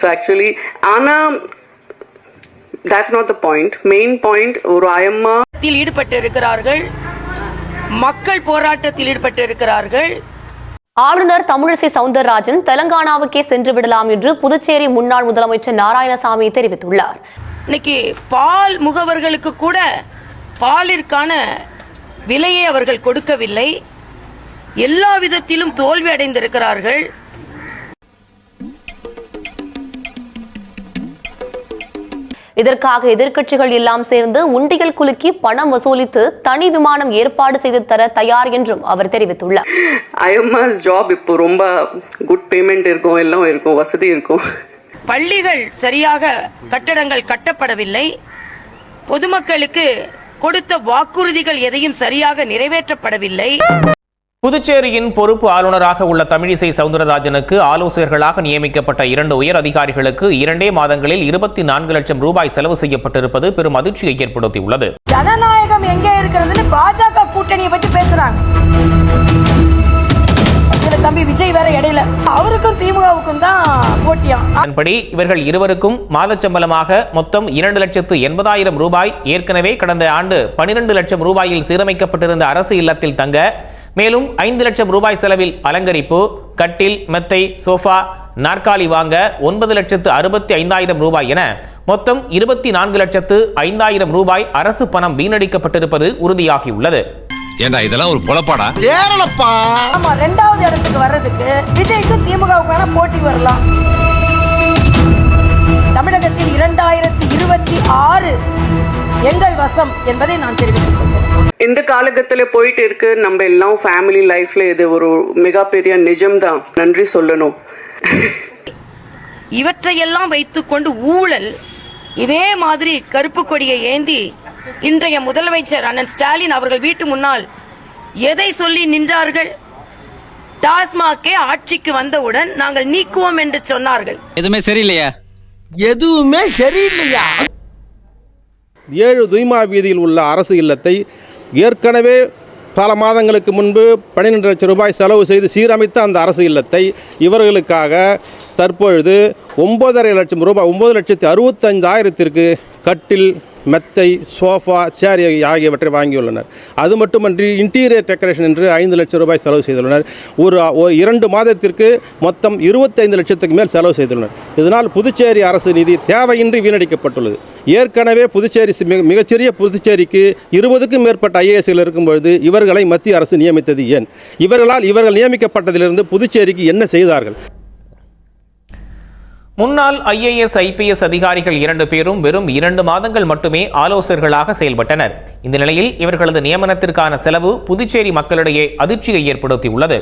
So actually ஆனால் that's not the point. Main point ஒரு அயம்மா ஈடுபட்டு இருக்கிறார்கள் மக்கள் போராட்டத்தில் ஈடுபட்டு இருக்கிறார்கள் ஆளுநர் தமிழிசை சவுந்தரராஜன் தெலங்கானாவுக்கே சென்று விடலாம் என்று புதுச்சேரி முன்னாள் முதலமைச்சர் நாராயணசாமி தெரிவித்துள்ளார். இன்னைக்கு பால் முகவர்களுக்கு கூட பாலிற்கான விலையை அவர்கள் கொடுக்கவில்லை. எல்லா விதத்திலும் தோல்வி அடைந்திருக்கிறார்கள். இதற்காக எதிர்க்கட்சிகள் எல்லாம் சேர்ந்து உண்டியல் குலுக்கி பணம் வசூலித்து தனி விமானம் ஏற்பாடு செய்து தர தயார் என்றும் அவர் தெரிவித்துள்ளார். ஐஎம்ஆஸ் ஜாப் இப்போ ரொம்ப குட் பேமெண்ட் இருக்கும் எல்லாம் இருக்கும் வசதி இருக்கும். பள்ளிகள் சரியாக கட்டடங்கள் கட்டப்படவில்லை. பொதுமக்களுக்கு கொடுத்த வாக்குறுதிகள் எதையும் சரியாக நிறைவேற்றப்படவில்லை. புதுச்சேரியின் பொறுப்பு ஆளுநராக உள்ள தமிழிசை சவுந்தரராஜனுக்கு ஆலோசகர்களாக நியமிக்கப்பட்ட இரண்டு உயர் அதிகாரிகளுக்கு இரண்டே மாதங்களில் இருபத்தி நான்கு லட்சம் ரூபாய் செலவு செய்யப்பட்டிருப்பது பெரும் அதிர்ச்சியை ஏற்படுத்தியுள்ளது. ஜனநாயகம் எங்கே இருக்கிறதுன்னு பாஜக கூட்டணியை பத்தி பேசுறாங்க. தம்பி விஜய் வேற இடையில. அவருக்கும் திமுகவுக்கும் தான் போட்டியாம் அதன்படி இவர்கள் இருவருக்கும் மாதச்சம்பளமாக மொத்தம் இரண்டு லட்சத்து எண்பதாயிரம் ரூபாய். ஏற்கனவே கடந்த ஆண்டு பனிரெண்டு லட்சம் ரூபாயில் சீரமைக்கப்பட்டிருந்த அரசு இல்லத்தில் தங்க மேலும் ஐந்து லட்சம் ரூபாய் செலவில் அலங்கரிப்பு கட்டில் மெத்தை சோஃபா நாற்காலி வாங்க ஒன்பது லட்சத்து அறுபத்தி ஐந்தாயிரம் ரூபாய் என மொத்தம் இருபத்தி நான்கு லட்சத்து ஐந்தாயிரம் ரூபாய் அரசு பணம் வீணடிக்கப்பட்டிருப்பது உறுதியாகியுள்ளது. ஏண்டா இதெல்லாம் ஒரு பொழப்பாடா ஆமா ரெண்டாவது இடத்துக்கு வர்றதுக்கு விஜய்க்கும் திமுகவுக்கான போட்டி வரலாம். தமிழகத்தில் இரண்டாயிரத்தி இருபத்தி ஆறு எங்கள் வசம் என்பதை நான் தெரிவித்துக் கொள்கிறேன். இந்த காலகட்டத்துல போயிட்டு இருக்கு. நம்ம எல்லாம் ஃபேமிலி லைஃப்ல இது ஒரு மிகப்பெரிய நிஜம்தான். நன்றி சொல்லணும். இவற்றையெல்லாம் வைத்துக்கொண்டு ஊழல் இதே மாதிரி கருப்பு கொடியை ஏந்தி இன்றைய முதலமைச்சர் அண்ணன் ஸ்டாலின் அவர்கள் வீட்டு முன்னால் எதை சொல்லி நின்றார்கள்? டாஸ்மாகே ஆட்சிக்கு வந்தவுடன் நாங்கள் நீக்குவோம் என்று சொன்னார்கள். எதுவுமே சரியில்லையா? எதுவுமே சரியில்லையா? ஏழு துய்மா வீதியில் உள்ள அரசு இல்லத்தை ஏற்கனவே பல மாதங்களுக்கு முன்பு பன்னிரெண்டு லட்சம் ரூபாய் செலவு செய்து சீரமைத்த அந்த அரசு இல்லத்தை இவர்களுக்காக தற்பொழுது ஒன்பதரை லட்சம் ரூபாய் ஒன்பது லட்சத்தி அறுபத்தஞ்சாயிரத்திற்கு கட்டில் மெத்தை சோஃபா சேர் ஆகியவற்றை வாங்கியுள்ளனர். அது மட்டுமன்றி இன்டீரியர் டெக்கரேஷன் என்று ஐந்து லட்சம் ரூபாய் செலவு செய்துள்ளனர். ஒரு இரண்டு மாதத்திற்கு மொத்தம் இருபத்தைந்து லட்சத்துக்கு மேல் செலவு செய்துள்ளனர். இதனால் புதுச்சேரி அரசு நிதி தேவையின்றி வீணடிக்கப்பட்டுள்ளது. ஏற்கனவே புதுச்சேரி மிக- மிகச்சிறிய புதுச்சேரிக்கு இருபதுக்கும் மேற்பட்ட ஐஏஎஸ்கள் இருக்கும்பொழுது இவர்களை மத்திய அரசு நியமித்தது ஏன்? இவர்களால் இவர்கள் நியமிக்கப்பட்டதிலிருந்து புதுச்சேரிக்கு என்ன செய்தார்கள்? முன்னாள் ஐஏஎஸ் ஐபிஎஸ் அதிகாரிகள் இரண்டு பேரும் வெறும் இரண்டு மாதங்கள் மட்டுமே ஆலோசகர்களாக செயல்பட்டனர். இந்த நிலையில் இவர்களது நியமனத்திற்கான செலவு புதுச்சேரி மக்களிடையே அதிர்ச்சியை ஏற்படுத்தியுள்ளது.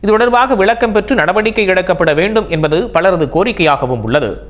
இது தொடர்பாக விளக்கம் பெற்று நடவடிக்கை எடுக்கப்பட வேண்டும் என்பது பலரது கோரிக்கையாகவும் உள்ளது.